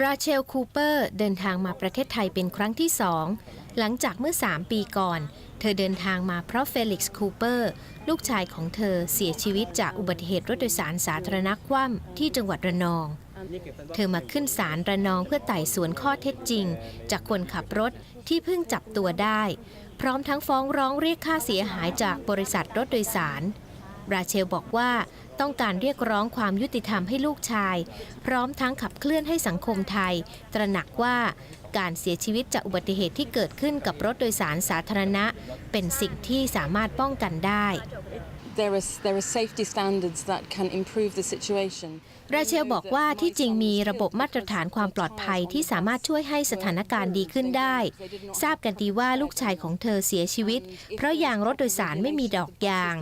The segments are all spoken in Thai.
ราเชลคูเปอร์เดินทางมาประเทศไทยเป็นครั้งที่สองหลังจากเมื่อ 3 ปีก่อน เธอเดินทางมาเพราะเฟลิกซ์คูเปอร์ลูกชายของเธอเสียชีวิตจากอุบัติเหตุรถโดยสารสาธารณะคว่ำที่จังหวัดระนอง เธอมาขึ้นศาลระนองเพื่อไต่สวนข้อเท็จจริง จากคนขับรถที่เพิ่งจับตัวได้ พร้อมทั้งฟ้องร้องเรียกค่าเสียหายจากบริษัทรถโดยสาร ราเชลบอกว่าต้องการเรียกร้องความยุติธรรมให้ลูกชาย พร้อมทั้งขับเคลื่อนให้สังคมไทย ตระหนักว่าการเสียชีวิตจากอุบัติเหตุที่เกิดขึ้นกับรถโดยสารสาธารณะ เป็นสิ่งที่สามารถป้องกันได้ There are, there are safety standards that can improve the situation. ราเชลบอกว่าที่จริงมีระบบมาตรฐานความปลอดภัยที่สามารถช่วยให้สถานการณ์ดีขึ้นได้ ทราบกันดีว่าลูกชายของเธอเสียชีวิต เพราะยางรถโดยสารไม่มีดอกยาง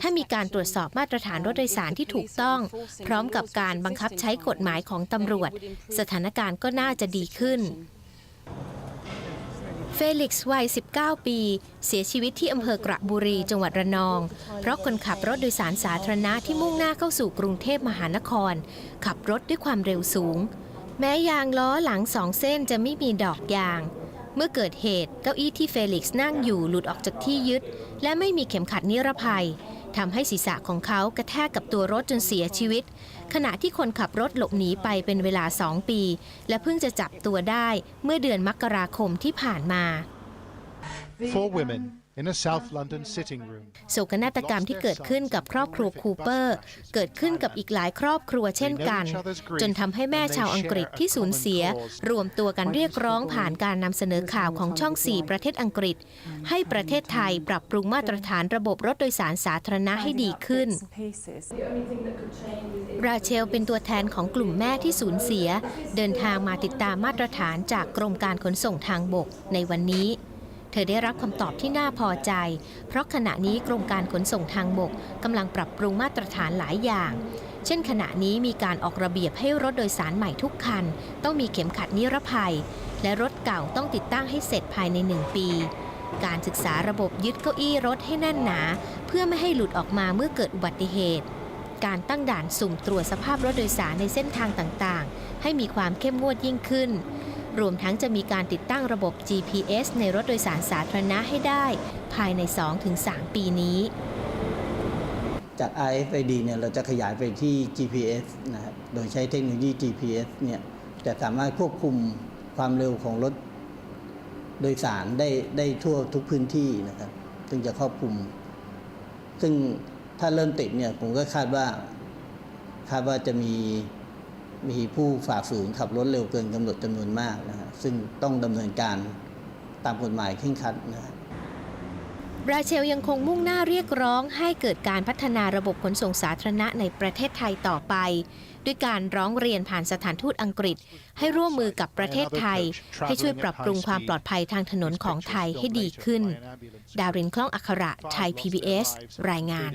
ถ้ามีการตรวจสอบมาตรฐานรถโดยสารที่ถูกต้อง พร้อมกับการบังคับใช้กฎหมายของตำรวจ สถานการณ์ก็น่าจะดีขึ้น ฟลิกซ์วัย 19 ปี เสียชีวิตที่อำเภอกระบุรี จังหวัดระนอง เพราะคนขับรถโดยสารสาธารณะที่มุ่งหน้าเข้าสู่กรุงเทพมหานคร ขับรถด้วยความเร็วสูง แม้ยางล้อหลังสองเส้นจะไม่มีดอกยาง เมื่อเกิดเหตุเก้าอี้ที่เฟลิกซ์นั่งอยู่หลุดออกจากที่ยึด และไม่มีเข็มขัดนิรภัย ทำให้ศีรษะของเขากระแทกกับตัวรถจนเสียชีวิต ขณะที่คนขับรถหลบหนีไปเป็นเวลาสองปี และเพิ่งจะจับตัวได้เมื่อเดือนมกราคมที่ผ่านมา Four women in a South London sitting room. โศกนาฏกรรมที่เกิดขึ้นกับครอบครัวคูเปอร์ เกิดขึ้นกับอีกหลายครอบครัวเช่นกัน จนทำให้แม่ชาวอังกฤษที่สูญเสีย รวมตัวกันเรียกร้องผ่านการนำเสนอข่าวของช่อง 4 ประเทศอังกฤษ ให้ประเทศไทยปรับปรุงมาตรฐานระบบรถโดยสารสาธารณะให้ดีขึ้น ราเชลเป็นตัวแทนของกลุ่มแม่ที่สูญเสีย เดินทางมาติดตามมาตรฐานจากกรมการขนส่งทางบกในวันนี้ เธอได้รับคำตอบที่น่าพอใจ เพราะขณะนี้กรมการขนส่งทางบกกำลังปรับปรุงมาตรฐานหลายอย่าง เช่น ขณะนี้มีการออกระเบียบให้รถโดยสารใหม่ทุกคัน ต้องมีเข็มขัดนิรภัย และรถเก่าต้องติดตั้งให้เสร็จภายใน 1 ปี การศึกษาระบบยึดเก้าอี้รถให้แน่นหนา เพื่อไม่ให้หลุดออกมาเมื่อเกิดอุบัติเหตุ การตั้งด่านสุ่มตรวจสภาพรถโดยสารในเส้นทางต่างๆ ให้มีความเข้มงวดยิ่งขึ้น รวมทั้งจะมีการติดตั้งระบบ GPS ในรถโดยสารสาธารณะให้ได้ ภายใน 2-3 ปีนี้ จาก RFID เนี่ยเราจะขยายไปที่ GPS นะครับโดยใช้เทคโนโลยี GPS เนี่ยจะสามารถควบคุมความเร็วของรถโดยสารได้ได้ทั่วทุกพื้นที่นะครับ ซึ่งจะครอบคลุม ซึ่งถ้าเริ่มติดเนี่ยผมก็คาดว่าคาดว่าจะมี มีผู้ฝ่าฝืนขับรถเร็วเกินกำหนดจำนวนมากนะฮะซึ่งต้องดำเนินการตามกฎหมายเคร่งครัดนะฮะราเชลยังคงมุ่งหน้าเรียกร้องให้เกิดการพัฒนาระบบขนส่งสาธารณะในประเทศไทยต่อไป ด้วยการร้องเรียนผ่านสถานทูตอังกฤษ ให้ร่วมมือกับประเทศไทย ให้ช่วยปรับปรุงความปลอดภัยทางถนนของไทยให้ดีขึ้น ดารินคล่องอัคระไทย PBS รายงาน